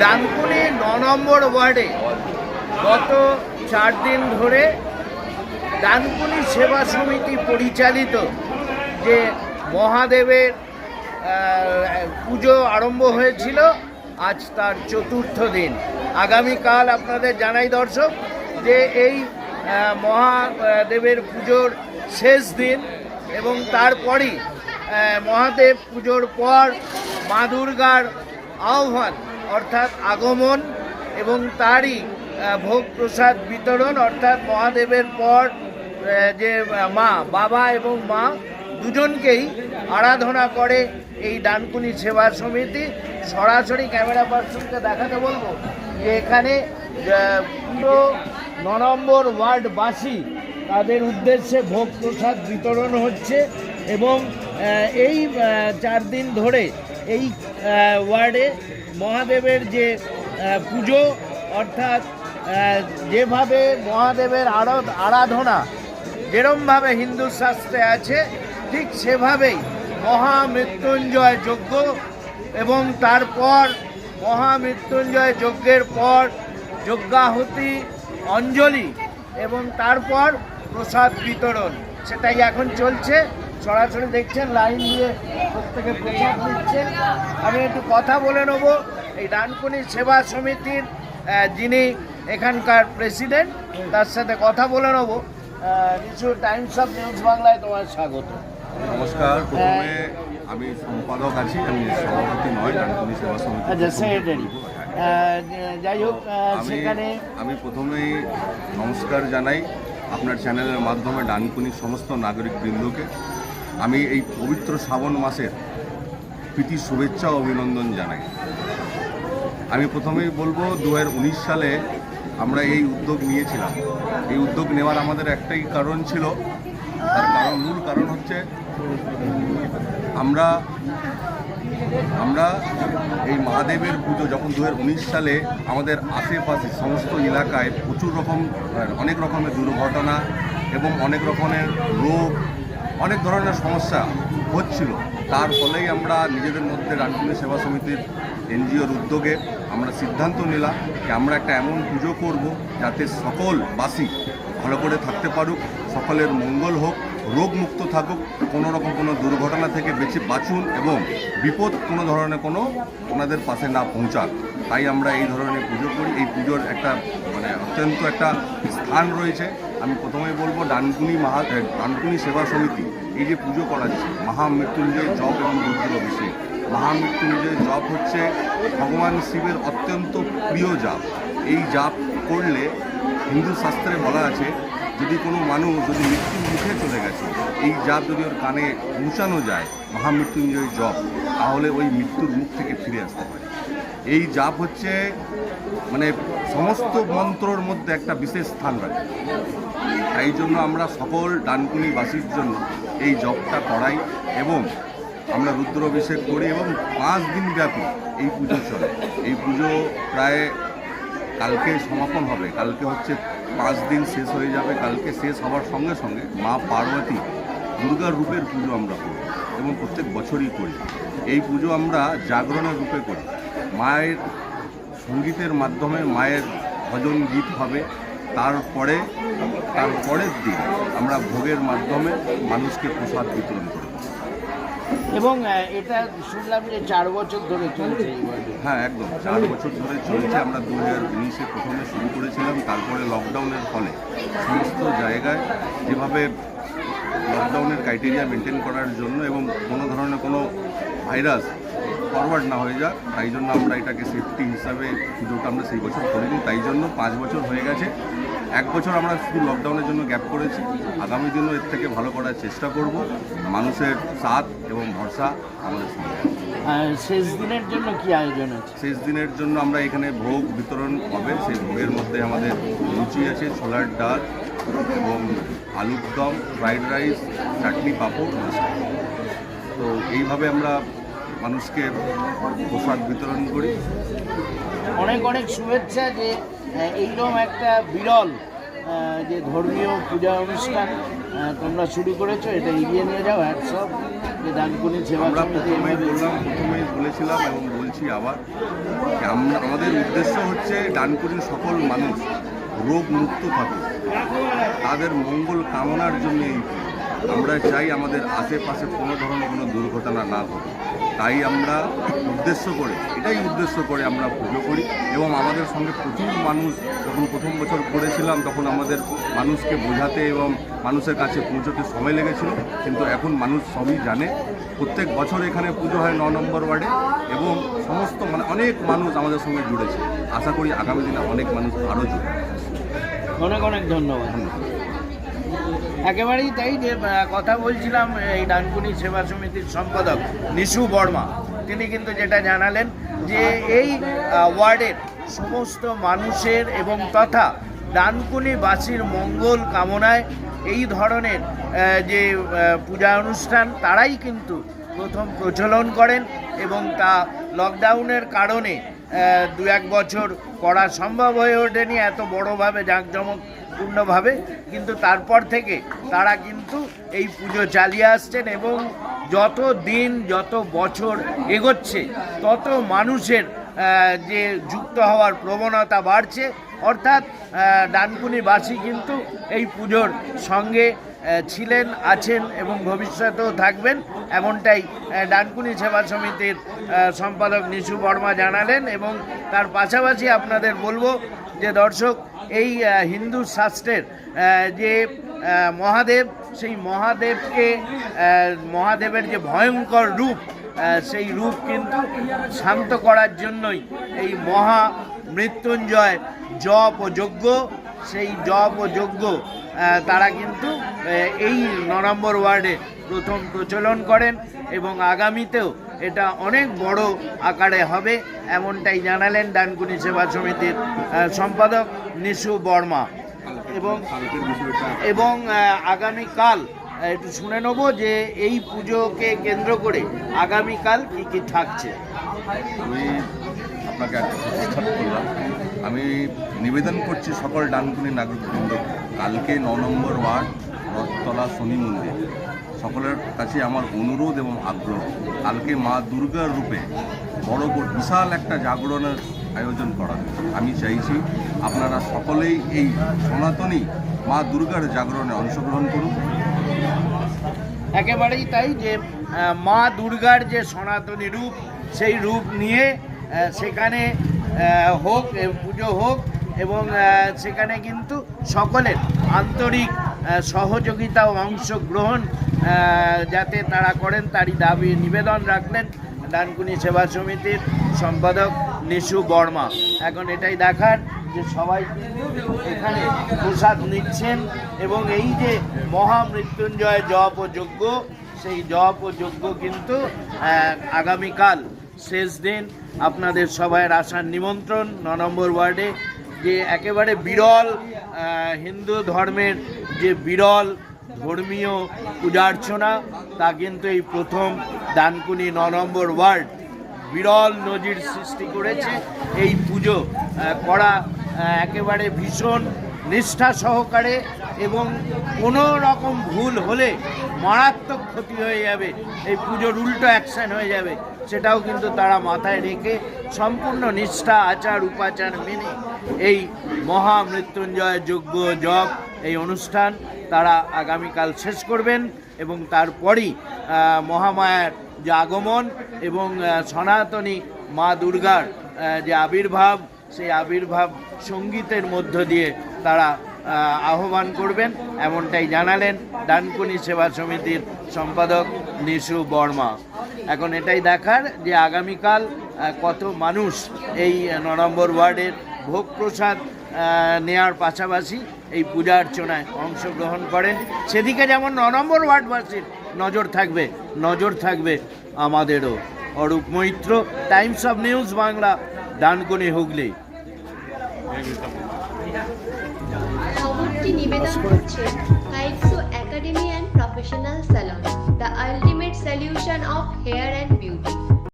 ডানকুনি ন নম্বর ওয়ার্ডে গত চার দিন ধরে ডানকুনি সেবা সমিতি পরিচালিত যে মহাদেবের পুজো আরম্ভ হয়েছিল। আজ তার চতুর্থ দিন। আগামীকাল আপনাদের জানাই দর্শক যে এই মহাদেবের পুজোর শেষ দিন এবং তারপরই মহাদেব পুজোর পর মা দুর্গার আহ্বান, অর্থাৎ আগমন এবং তারই ভোগ প্রসাদ বিতরণ, অর্থাৎ মহাদেবের পর যে মা, বাবা এবং মা দুজনকেই আরাধনা করে এই ডানকুনি সেবা সমিতি। সরাসরি ক্যামেরা পার্সনকে দেখাতে বলব যে এখানে পুরো ন নম্বর ওয়ার্ডবাসী তাদের উদ্দেশ্যে ভোগ প্রসাদ বিতরণ হচ্ছে এবং এই চার দিন ধরে এই ওয়ার্ডে মহাদেবের যে পুজো, অর্থাৎ যেভাবে মহাদেবের আরাধ, আরাধনা যেরমভাবে হিন্দু শাস্ত্রে আছে, ঠিক সেভাবেই মহামৃত্যুঞ্জয় যজ্ঞ এবং তারপর মহামৃত্যুঞ্জয় যজ্ঞের পর যজ্ঞাহুতি অঞ্জলি এবং তারপর প্রসাদ বিতরণ। সেটাই এখন চলছে। সরাসরি দেখছেন, লাইন দিয়ে প্রত্যেকে প্রসাদ দিচ্ছেন আমি একটু কথা বলে নেব। এই ডানকুনি সেবা সমিতির যিনি এখানকার প্রেসিডেন্ট, তার সাথে কথা বলে নেব। কিছু টাইমস অফ নিউজ বাংলায় তোমার স্বাগত। নমস্কার প্রথমে আমি সম্পাদক আছি আমি সভাপতি নয় ডানকুনি সেবা সমিতি আচ্ছা যাই হোক আমি সেখানে আমি প্রথমেই নমস্কার জানাই আপনার চ্যানেলের মাধ্যমে ডানকুনির সমস্ত নাগরিক বৃন্দকে আমি এই পবিত্র শ্রাবণ মাসের প্রীতি শুভেচ্ছা ও অভিনন্দন জানাই। আমি প্রথমেই বলব দু হাজার উনিশ সালে আমরা এই উদ্যোগ নিয়েছিলাম। এই উদ্যোগ নেওয়ার আমাদের একটাই কারণ ছিল তার কারণ মূল কারণ হচ্ছে আমরা আমরা এই মহাদেবের পুজো যখন দু হাজার উনিশ সালে আমাদের আশেপাশে সমস্ত এলাকায় প্রচুর রকম, অনেক রকমের দুর্ঘটনা এবং অনেক রকমের রোগ, অনেক ধরনের সমস্যা হচ্ছিল। তার ফলেই আমরা নিজেদের মধ্যে রানকুনি সেবা সমিতির এনজিওর উদ্যোগে আমরা সিদ্ধান্ত নিলাম যে আমরা একটা এমন পুজো করব যাতে সকল বাসী ভালো করে থাকতে পারুক, সকলের মঙ্গল হোক রোগ মুক্ত থাকুক, কোনো রকম কোনো দুর্ঘটনা থেকে বেঁচে বাঁচুন এবং বিপদ কোনো ধরনের কোনো ওনাদের পাশে না পৌঁছাক। তাই আমরা এই ধরনের পুজো করি। এই পুজোর একটা মানে অত্যন্ত একটা স্থান রয়েছে। আমি প্রথমেই বলব, ডানকুনি মহা ডানকুনি সেবা সমিতি, এই যে পুজো করা করাচ্ছে মহামৃত্যুঞ্জয় জপ এবং রুদ্র অভিষেক। মহামৃত্যুঞ্জয় জপ হচ্ছে ভগবান শিবের অত্যন্ত প্রিয় জাপ। এই জাপ করলে হিন্দু শাস্ত্রে বলা আছে যদি কোনো মানুষ যদি মৃত্যুর মুখে চলে গেছে, এই জাপ যদি ওর কানে পৌঁছানো যায়, মহামৃত্যুঞ্জয় জপ, তাহলে ওই মৃত্যুর মুখ থেকে ফিরে আসতে পারে। এই জাপ হচ্ছে মানে সমস্ত মন্ত্রর মধ্যে একটা বিশেষ স্থান রাখে। তাই জন্য আমরা সকল ডানকুনিবাসীর জন্য এই জপটা করাই এবং আমরা রুদ্রাভিষেক করি এবং পাঁচ দিন ব্যাপী এই পুজো চলে। এই পুজো প্রায় কালকে সমাপন হবে। কালকে হচ্ছে পাঁচ দিন শেষ হয়ে যাবে। কালকে শেষ হওয়ার সঙ্গে সঙ্গে মা পার্বতী দুর্গার রূপের পুজো আমরা করি এবং প্রত্যেক বছরই করি। এই পুজো আমরা জাগরণের রূপে করি। মায়ের সঙ্গীতের মাধ্যমে মায়ের ভজন গীত হবে। তারপরে তার পরের দিন আমরা ভোগের মাধ্যমে মানুষকে প্রসাদ বিতরণ করি এবং এটা শুনলাম যে চার বছর ধরে চলছে। হ্যাঁ একদম। চার বছর ধরে চলছে। আমরা দু হাজার উনিশে প্রথমে শুরু করেছিলাম, তারপরে লকডাউনের ফলে। সমস্ত জায়গায় যেভাবে লকডাউনের ক্রাইটেরিয়া মেনটেন করার জন্য এবং কোনো ধরনের কোনো ভাইরাস ফরওয়ার্ড না হয়ে যাক, তাই জন্য আমরা এটাকে সেফটি হিসাবে পুজোটা আমরা সেই বছর করিনি, তাই জন্য পাঁচ বছর হয়ে গেছে। এক বছর আমরা শুধু লকডাউনের জন্য গ্যাপ করেছি। আগামী দিনও এর থেকে ভালো করার চেষ্টা করব। মানুষের সাথ এবং ভরসা আমাদের সঙ্গে শেষ দিনের জন্য কি আয়োজন আছে? শেষ দিনের জন্য আমরা এখানে ভোগ বিতরণ হবে। সেই ভোগের মধ্যে আমাদের লুচি আছে ছোলার ডাল এবং আলুর দম ফ্রাইড রাইস চাটনি পাঁপড়। তো এইভাবে আমরা মানুষকে প্রসাদ বিতরণ করি। অনেক অনেক শুভেচ্ছা যে এইরকম একটা বিরল যে ধর্মীয় পূজা অনুষ্ঠান তোমরা শুরু করেছ এটা এগিয়ে নিয়ে যাও হ্যাটসঅপ যে দানকুনি সেবা প্রথমেই বললাম প্রথমেই বলেছিলাম এবং বলছি আবার আমাদের উদ্দেশ্য হচ্ছে ডানকুনির সকল মানুষ রোগ মুক্ত থাকে তাদের মঙ্গল কামনার জন্য এই আমরা চাই আমাদের আশেপাশে কোনো ধরনের কোনো দুর্ঘটনা না ঘটে তাই আমরা উদ্দেশ্য করে এটাই উদ্দেশ্য করে আমরা পুজো করি এবং আমাদের সঙ্গে প্রচুর মানুষ যখন প্রথম বছর করেছিলাম তখন আমাদের মানুষকে বোঝাতে এবং মানুষের কাছে পৌঁছতে সময় লেগেছিল কিন্তু এখন মানুষ সবই জানে। প্রত্যেক বছর এখানে পুজো হয় ন নম্বর ওয়ার্ডে এবং সমস্ত মানে অনেক মানুষ আমাদের সঙ্গে জুড়েছে। আশা করি আগামী দিনে অনেক মানুষ আরও জুড়বে অনেক অনেক ধন্যবাদ। একেবারেই তাই যে কথা বলছিলাম এই ডানকুনি সেবা সমিতির সম্পাদক নিশু বর্মা। তিনি কিন্তু যেটা জানালেন যে এই ওয়ার্ডের সমস্ত মানুষের এবং তথা ডানকুনিবাসীর মঙ্গল কামনায় এই ধরনের যে পূজা অনুষ্ঠান তারাই কিন্তু প্রথম প্রচলন করেন এবং তা লকডাউনের কারণে দু এক বছর করা সম্ভব হয়ে ওঠেনি। এত বড়োভাবে জাঁকজমকপূর্ণভাবে কিন্তু তারপর থেকে তারা কিন্তু এই পুজো চালিয়ে আসছেন এবং যত দিন, যত বছর এগোচ্ছে, তত মানুষের যে যুক্ত হওয়ার প্রবণতা বাড়ছে। অর্থাৎ ডানকুনিবাসী কিন্তু এই পুজোর সঙ্গে ছিলেন, আছেন এবং ভবিষ্যতেও থাকবেন। এমনটাই ডানকুনি সেবা সমিতির সম্পাদক নিশু বর্মা জানালেন এবং তার পাশাপাশি আপনাদের বলব যে দর্শক, এই হিন্দু শাস্ত্রের যে মহাদেব, সেই মহাদেবকে মহাদেবের যে ভয়ঙ্কর রূপ সেই রূপ কিন্তু শান্ত করার জন্যই এই মহা মৃত্যুঞ্জয় জপ ও যজ্ঞ সেই জপ ও যজ্ঞ তারা কিন্তু এই ন নম্বর ওয়ার্ডে প্রথম প্রচলন করেন এবং আগামীতেও এটা অনেক বড় আকারে হবে, এমনটাই জানালেন ডানকুনি সেবা সমিতির সম্পাদক নিশু বর্মা। এবং এবং আগামীকাল একটু শুনে নেব যে এই পুজোকে কেন্দ্র করে আগামীকাল কি কি থাকছে। আমি আপনাকে আমি নিবেদন করছি সকল ডানকুনি নাগরিকবৃন্দ, কালকে ন নম্বর ওয়ার্ড, রথতলা শনি মন্দির। সকলের কাছে আমার অনুরোধ এবং আগ্রহ। কালকে মা দুর্গার রূপে বড় করে বিশাল একটা জাগরণের আয়োজন করা আমি চাইছি আপনারা সকলেই এই সনাতনী মা দুর্গার জাগরণে অংশগ্রহণ করুন। একেবারেই তাই যে মা দুর্গার যে সনাতনী রূপ, সেই রূপ নিয়ে সেখানে হোক পুজো হোক এবং সেখানে কিন্তু সকলের আন্তরিক সহযোগিতা ও অংশগ্রহণ যাতে তারা করেন তারই দাবি নিবেদন রাখলেন ডানকুনি সেবা সমিতির সম্পাদক নিশু বর্মা। এখন এটাই দেখার যে সবাই এখানে প্রসাদ নিচ্ছেন এবং এই যে মহামৃত্যুঞ্জয় জপ ও যজ্ঞ, সেই জপ ও যজ্ঞ কিন্তু আগামীকাল শেষ দিন আপনাদের সবাইয়ের আসার নিমন্ত্রণ। ন নম্বর ওয়ার্ডে যে একেবারে বিরল হিন্দু ধর্মের যে বিরল ধর্মীয় পূজার্চনা তা কিন্তু এই প্রথম ডানকুনি ন নম্বর ওয়ার্ড বিরল নজির সৃষ্টি করেছে। এই পুজো করা একেবারে ভীষণ নিষ্ঠা সহকারে এবং কোনো রকম ভুল হলে মারাত্মক ক্ষতি হয়ে যাবে। এই পুজোর উল্টো অ্যাকশন হয়ে যাবে। সেটাও কিন্তু তারা মাথায় রেখে সম্পূর্ণ নিষ্ঠা, আচার, উপাচার মেনে এই মহা মৃত্যুঞ্জয় যজ্ঞ জপ, এই অনুষ্ঠান তারা আগামীকাল শেষ করবেন এবং তারপরই মহামায়ার যে আগমন এবং সনাতনী মা দুর্গার যে আবির্ভাব, সেই আবির্ভাব সঙ্গীতের মধ্য দিয়ে তারা আহ্বান করবেন, এমনটাই জানালেন ডানকুনি সেবা সমিতির সম্পাদক নিশু বর্মা। এখন এটাই দেখার যে আগামীকাল কত মানুষ এই ন নম্বর ওয়ার্ডের ভোগ প্রসাদ নেয়ার পাশাপাশি এই পূজা অর্চনায় অংশগ্রহণ করেন। সেদিকে যেমন ন নম্বর ওয়ার্ডবাসীর নজর থাকবে নজর থাকবে আমাদেরও। Arup Maitra, Times of News Bangla, Dankuni Hooghly. খবরটি নিবেদন করছে কাইটসো academy and professional salon the ultimate solution of hair and beauty